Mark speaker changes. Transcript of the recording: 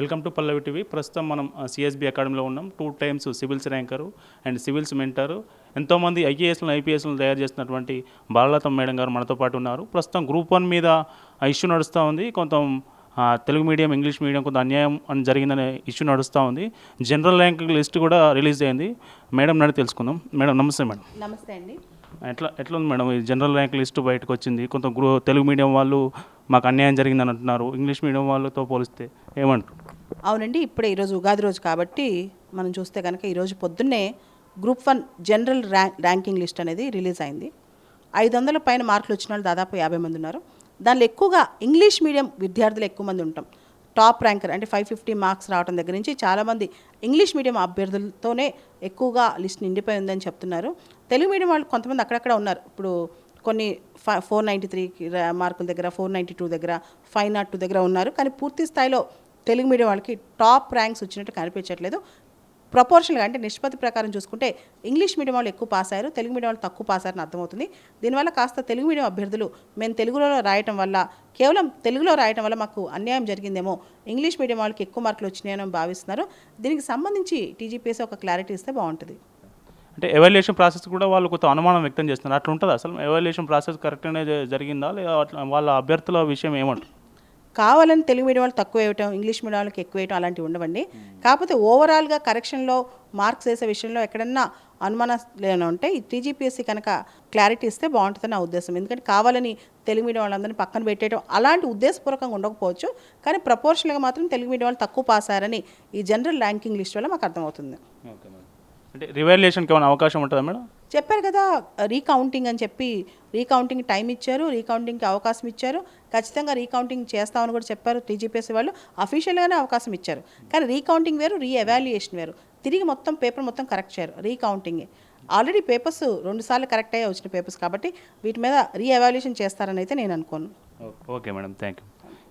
Speaker 1: Welcome to Pallavi TV. ప్రస్తుతం మనం CSB అకాడమీలో ఉన్నాం. Two times civils ranker and civils mentor. ఎంతోమంది ఐఏఎస్లను ఐపీఎస్లను తయారు చేస్తున్నటువంటి బాలలత మేడం గారు మనతో పాటు ఉన్నారు. ప్రస్తుతం గ్రూప్ వన్ మీద ఇష్యూ నడుస్తూ ఉంది. కొంత తెలుగు మీడియం ఇంగ్లీష్ మీడియం కొంత అన్యాయం అని జరిగిందనే ఇష్యూ నడుస్తూ ఉంది. జనరల్ ర్యాంక్ లిస్ట్ కూడా రిలీజ్ అయింది. మేడం నడి తెలుసుకుందాం. మేడం నమస్తే మేడం.
Speaker 2: నమస్తే అండి.
Speaker 1: ఎట్లా ఎట్లా ఉంది మేడం ఈ జనరల్ ర్యాంక్ లిస్ట్ బయటకు వచ్చింది? కొంత గ్రూ తెలుగు మీడియం వాళ్ళు మాకు అన్యాయం జరిగిందని అంటున్నారు. ఇంగ్లీష్ మీడియం వాళ్ళతో పోలిస్తే ఏమంటారు?
Speaker 2: అవునండి ఇప్పుడే ఈరోజు ఉగాది రోజు కాబట్టి మనం చూస్తే కనుక ఈరోజు పొద్దున్నే group one general rank ranking list అనేది రిలీజ్ అయింది. ఐదు వందల పైన మార్కులు వచ్చిన వాళ్ళు దాదాపు యాభై మంది ఉన్నారు. దానిలో ఎక్కువగా ఇంగ్లీష్ మీడియం విద్యార్థులు ఎక్కువ మంది ఉంటాం. టాప్ ర్యాంకర్ అంటే ఫైవ్ ఫిఫ్టీ మార్క్స్ రావడం దగ్గర నుంచి చాలామంది ఇంగ్లీష్ మీడియం అభ్యర్థులతోనే ఎక్కువగా లిస్ట్ నిండిపోయి ఉందని చెప్తున్నారు. తెలుగు మీడియం వాళ్ళు కొంతమంది అక్కడక్కడ ఉన్నారు. ఇప్పుడు కొన్ని ఫోర్ నైంటీ త్రీ మార్కుల దగ్గర ఫోర్ నైంటీ టూ దగ్గర ఫైవ్ నాట్ టూ దగ్గర ఉన్నారు. కానీ పూర్తి స్థాయిలో తెలుగు మీడియం వాళ్ళకి టాప్ ర్యాంక్స్ వచ్చినట్టు కనిపించట్లేదు. ప్రపోర్షన్గా అంటే నిష్పత్తి ప్రకారం చూసుకుంటే ఇంగ్లీష్ మీడియం వాళ్ళు ఎక్కువ పాస్ అయ్యారు తెలుగు మీడియం వాళ్ళు తక్కువ పాస్ అయ్యారని అర్థమవుతుంది. దీనివల్ల కాస్త తెలుగు మీడియం అభ్యర్థులు మేము తెలుగులో రాయటం వల్ల కేవలం తెలుగులో రాయటం వల్ల మాకు అన్యాయం జరిగిందేమో ఇంగ్లీష్ మీడియం వాళ్ళకి ఎక్కువ మార్కులు వచ్చినాయని భావిస్తున్నారు. దీనికి సంబంధించి టీజీపీఎస్ ఒక క్లారిటీ ఇస్తే బాగుంటుంది.
Speaker 1: అంటే ఎవాల్యుయేషన్ ప్రాసెస్ కూడా వాళ్ళు కొంత అనుమానం వ్యక్తం చేస్తున్నారు. అట్లా ఉంటుంది అసలు ఎవాల్యుయేషన్ ప్రాసెస్ కరెక్ట్గానే జరిగిందా? లేదా అట్లా వాళ్ళ అభ్యర్థుల విషయం ఏమంటారు?
Speaker 2: కావాలని తెలుగు మీడియం వాళ్ళు తక్కువ వేయటం ఇంగ్లీష్ మీడియం వాళ్ళకి ఎక్కువ వేయటం అలాంటివి ఉండవండి. కాకపోతే ఓవరాల్గా కరెక్షన్లో మార్క్స్ వేసే విషయంలో ఎక్కడన్నా అనుమానాలు ఉంటే ఈ టీజీపీఎస్సీ కనుక క్లారిటీ ఇస్తే బాగుంటుందని నా ఉద్దేశం. ఎందుకంటే కావాలని తెలుగు మీడియం వాళ్ళందరినీ పక్కన పెట్టేయడం అలాంటి ఉద్దేశపూర్వకంగా ఉండకపోవచ్చు. కానీ ప్రపోర్షనల్గా మాత్రం తెలుగు మీడియం వాళ్ళు తక్కువ పాసారని ఈ జనరల్ ర్యాంకింగ్ లిస్ట్ వల్ల మాకు అర్థమవుతుంది.
Speaker 1: ఓకే అంటే రివాల్యుయేషన్కి ఏమైనా అవకాశం ఉంటుందా మేడం?
Speaker 2: చెప్పారు కదా రీకౌంటింగ్ అని చెప్పి. రీకౌంటింగ్ టైం ఇచ్చారు రీకౌంటింగ్కి అవకాశం ఇచ్చారు. ఖచ్చితంగా రీకౌంటింగ్ చేస్తామని కూడా చెప్పారు టీజీపీఎస్సీ వాళ్ళు. అఫీషియల్గానే అవకాశం ఇచ్చారు. కానీ రీకౌంటింగ్ వేరు రీ ఎవాల్యుయేషన్ వేరు. తిరిగి మొత్తం పేపర్ మొత్తం కరెక్ట్ చేయరు రీకౌంటింగ్. ఆల్రెడీ పేపర్స్ రెండు సార్లు కరెక్ట్ అయ్యే వచ్చిన పేపర్స్ కాబట్టి వీటి మీద రీ ఎవాల్యుయేషన్ చేస్తారని అయితే నేను అనుకోను.
Speaker 1: Okay madam. Thank you